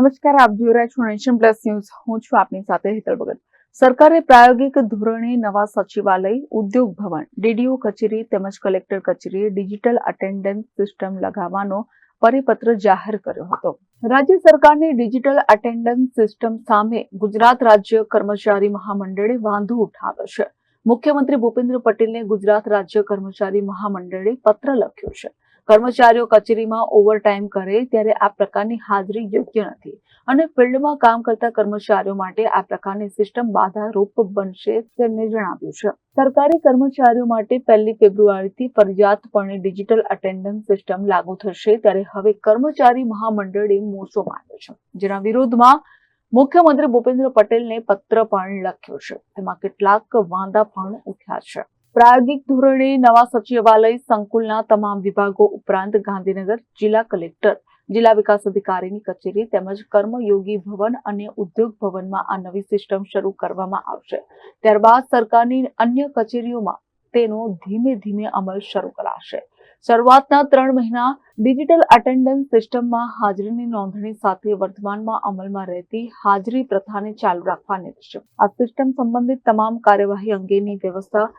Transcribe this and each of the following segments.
નમસ્કાર, આપ જોઈ રહ્યા છો નેશન પ્લસ ન્યૂઝ. હું છું આપની સાથે હેતલ ભગત. સરકારે પ્રાયોગિક ધોરણે નવા સચિવાલય, ઉદ્યોગ ભવન, ડીડીઓ કચેરી તેમજ કલેક્ટર કચેરીએ ડિજિટલ અટેન્ડન્સ સિસ્ટમ લગાવવાનો પરિપત્ર જાહેર કર્યો હતો. રાજ્ય સરકારની ડિજિટલ અટેન્ડન્સ સિસ્ટમ સામે ગુજરાત રાજ્ય કર્મચારી મહામંડળે વાંધો ઉઠાવ્યો છે. મુખ્યમંત્રી ભૂપેન્દ્ર પટેલને ગુજરાત રાજ્ય કર્મચારી મહામંડળે પત્ર લખ્યો છે. કર્મચારીઓ કચેરીમાં ઓવરટાઈમ કરે ત્યારે આ પ્રકારની હાજરી યોગ્ય નથી. અને ફિલ્ડમાં કામ કરતા કર્મચારીઓ માટે આ પ્રકારની સિસ્ટમ બાધારૂપ બનશે તેમને જણાવ્યું છે. સરકારી કર્મચારીઓ માટે પહેલી ફેબ્રુઆરીથી ફરજિયાતપણે ડિજિટલ અટેન્ડન્સ સિસ્ટમ લાગુ થશે ત્યારે હવે કર્મચારી મહામંડળે મોરચો માંડ્યો છે. જેના વિરોધમાં મુખ્યમંત્રી ભૂપેન્દ્ર પટેલને પત્ર પણ લખ્યો છે. તેમાં કેટલાક વાંધા પણ ઉઠ્યા છે. પ્રાયોગિક ધોરણે નવા સચિવાલય સંકુલના તમામ વિભાગો ઉપરાંત ગાંધીનગર જિલ્લા કલેક્ટર, જિલ્લા વિકાસ અધિકારીની કચેરી તેમજ કર્મયોગી ભવન અને ઉદ્યોગ ભવનમાં આ નવી સિસ્ટમ શરૂ કરવામાં આવશે. ત્યારબાદ સરકારની અન્ય કચેરીઓમાં તેનો ધીમે ધીમે અમલ શરૂ કરાશે. શરૂઆતના ત્રણ મહિના ડિજિટલ અટેન્ડન્સ સિસ્ટમમાં હાજરીની નોંધણી સાથે વર્તમાનમાં અમલમાં રહેતી હાજરી પ્રથાને ચાલુ રાખવાની છે આ સિસ્ટમ સંબંધિત તમામ કાર્યવાહી અંગેની વ્યવસ્થા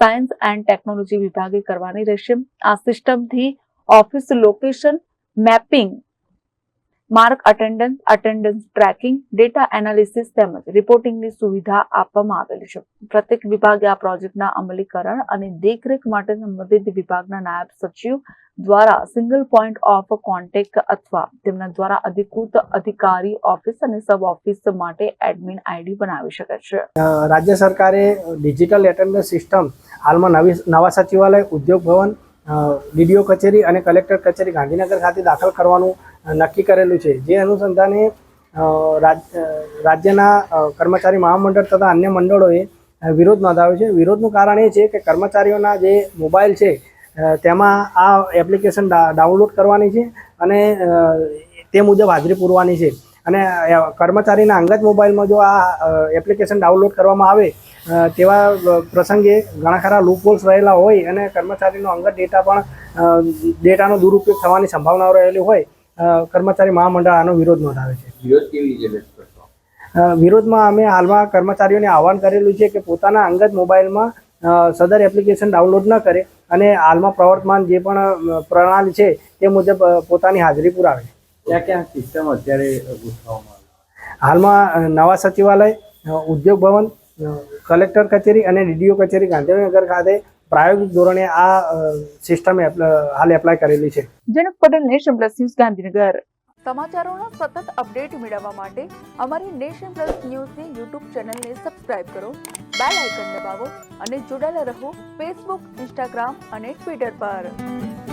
સાયન્સ એન્ડ ટેકનોલોજી વિભાગે કરવાની રહેશે. આ સિસ્ટમથી office location mapping mark attendance attendance tracking data analysis તેમજ રિપોર્ટિંગની સુવિધા આપવામાં આવેલી છે. પ્રત્યેક વિભાગે આ પ્રોજેક્ટના અમલીકરણ અને દેખરેખ માટે સંબંધિત વિભાગના નાયબ સચિવ દ્વારા સિંગલ પોઈન્ટ ઓફ કોન્ટેક્ટ અથવા તેમના દ્વારા અધિકૃત અધિકારી ઓફિસ અને સબ ઓફિસ માટે એડમિન આઈડી બનાવી શકે છે. રાજ્ય સરકારે ડિજિટલ એટેન્ડન્સ સિસ્ટમ હાલમાં નવી, નવા સચિવાલય, ઉદ્યોગ ભવન ડીડીઓ કચેરી અને કલેક્ટર કચેરી ગાંધીનગર ખાતે દાખલ કરવાનું નક્કી કરેલું છે. જે અનુસંધાને રાજ- રાજ્યના કર્મચારી મહામંડળ તથા અન્ય મંડળોએ વિરોધ નોંધાવ્યો છે. વિરોધનું કારણ એ છે કે કર્મચારીઓના જે મોબાઈલ છે તેમાં આ એપ્લિકેશન ડાઉનલોડ કરવાની છે અને તે મુજબ હાજરી પૂરવાની છે. અને કર્મચારીના અંગત મોબાઈલમાં જો આ એપ્લિકેશન ડાઉનલોડ કરવામાં આવે તેવા પ્રસંગે ઘણા ખરા લૂપહોલ્સ રહેલા હોય અને કર્મચારીનો અંગત ડેટા પણ ડેટાનો દુરુપયોગ થવાની સંભાવનાઓ રહેલી હોય. કર્મચારી મહામંડળ આનો વિરોધ નોંધાવે છે. વિરોધ કેવી રીતે વિરોધમાં અમે હાલમાં કર્મચારીઓને આહવાન કરેલું છે કે પોતાના અંગત મોબાઈલમાં સદર એપ્લિકેશન ડાઉનલોડ ન કરે અને હાલમાં પ્રવર્તમાન જે પણ પ્રણાલી છે તે મુજબ પોતાની હાજરી પુરાવે ક્યાં ક્યાં સિસ્ટમ અત્યારે હાલમાં નવા સચિવાલય ઉદ્યોગ ભવન કલેક્ટર કચેરી અને ડીડીઓ કચેરી ગાંધીનગર ખાતે પ્રાયોગિક ધોરણે આ સિસ્ટમે હાલ એપ્લાય કરેલી છે. Janak Patel nation plus news Gandhinagar. સમાચારોના સતત અપડેટ મેળવવા માટે અમારી નેશન પ્લસ ન્યૂઝની યુટ્યુબ ચેનલને સબસ્ક્રાઇબ કરો બેલ આઇકન દબાવો અને જોડાયેલા રહો ફેસબુક ઇન્સ્ટાગ્રામ અને ટ્વિટર પર.